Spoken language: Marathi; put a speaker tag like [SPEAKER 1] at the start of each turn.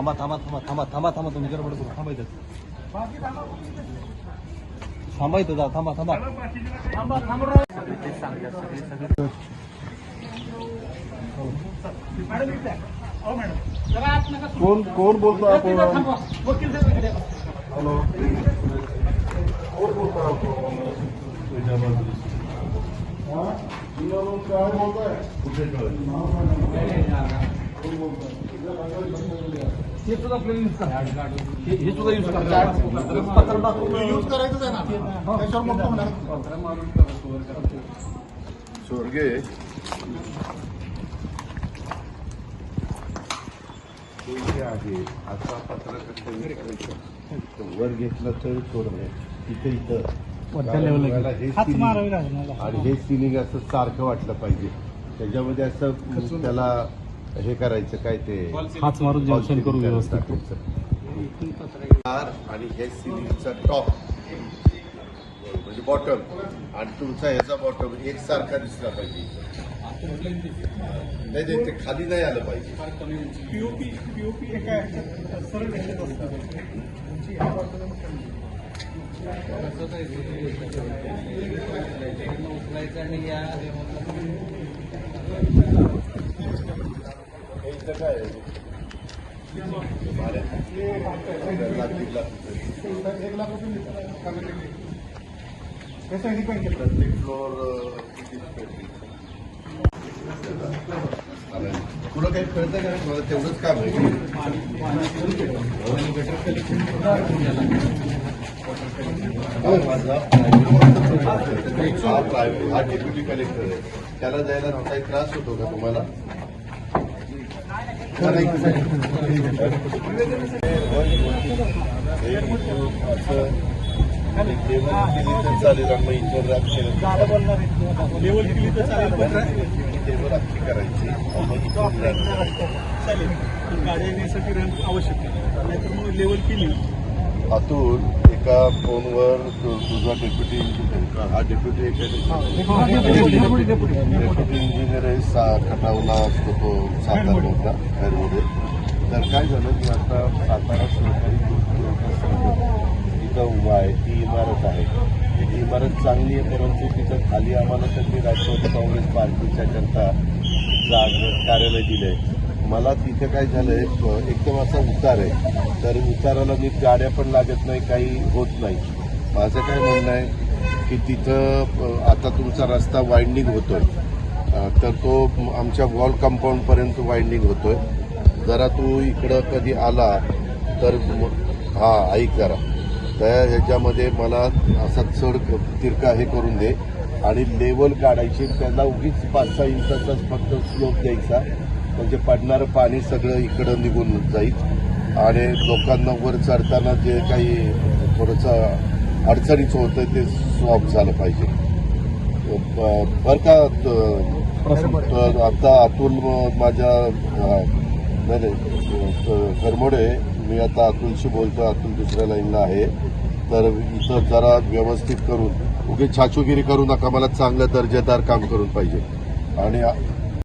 [SPEAKER 1] थांबा थांबा थांबा थांबा थांबा थांबा तुम्ही गडबड करू. थांबायचं थांबायचं जा थांबा थांबा.
[SPEAKER 2] कोण कोण बोलतो आपण? हॅलो. कोण बोलतो आपण? काय बोलताय. कुठे
[SPEAKER 1] हे सुद्धा आपल्याला यूज करा. हे सुद्धा यूज करा. पत्र
[SPEAKER 2] यूज करायचंच आहे ना. त्याच्यावर मग होणार. स्वर्गे
[SPEAKER 3] आहे पत्रकार वर घेतलं तर थोडं तिथे इथं हे ceiling आणि हे सिलिंग असं सारखं वाटलं पाहिजे. त्याच्यामध्ये असं त्याला हे करायचं काय ते?
[SPEAKER 1] हाच मारून जंक्शन करू व्यवस्थित.
[SPEAKER 3] आणि हे सिलिंगचा टॉप म्हणजे बॉटम आणि तुमचा ह्याचा बॉटम एकसारखा दिसला पाहिजे. नाही नाही, ते खाली नाही आलं पाहिजे.
[SPEAKER 2] पीओपी पीओपी एका सरळ रेषेत
[SPEAKER 3] प्रत्येक फ्लोअर किती स्क्वेअर फीट? चालेल. तुला का हा त्याला जायला त्रास होतो का तुम्हाला
[SPEAKER 2] लेवल केली तर चालेल.
[SPEAKER 3] टेबल करायची
[SPEAKER 2] चालेल येण्यासाठी आवश्यक आहे. नाहीतर मग लेवल केली.
[SPEAKER 3] अतुल एका फोनवर तुझा डेप्युटी इंजिनियर हा डेप्युटी डेप्युटी इंजिनियर. आहे सा खटावला असतो तो सातारा खैरमध्ये तर काय झालं की आता सातारा संघ तिथं उभा आहे ती इमारत आहे. ती इमारत चांगली आहे परंतु तिथं खाली आम्हाला त्यांनी राष्ट्रवादी काँग्रेस पार्टीच्या करता जाग कार्यालय दिलंय. मला तिथे काय झालंय एकदम असा उतार आहे. तर उताराला नीट गाड्या पण लागत नाही काही होत नाही. माझं काय म्हणणं आहे की तिथं आता तुमचा रस्ता वाइंडिंग होतोय. तर तो आमच्या वॉल कंपाऊंडपर्यंत वाइंडिंग होतोय. जरा तू इकडं कधी आला तर हा ऐक जरा. त्या ह्याच्यामध्ये मला असा चढ तिरका हे करून दे. आणि लेवल काढायची त्याला उगीच पाच सहा इंचाचाच फक्त स्लोप द्यायचा. म्हणजे पडणारं पाणी सगळं इकडं निघून जाईल. आणि लोकांना वर चढताना जे काही थोडंसं अडचणीचं होतं ते सॉल्व झालं पाहिजे. ब- बरं का तर आता अतुल माझ्या अ, नाही नाही करमोडे मी आता अतुलशी बोलतो अतुल दुसऱ्या लाईनला आहे. तर इथं जरा व्यवस्थित करून उगे छाछुगिरी करू नका मला चांगलं दर्जेदार काम करून पाहिजे. आणि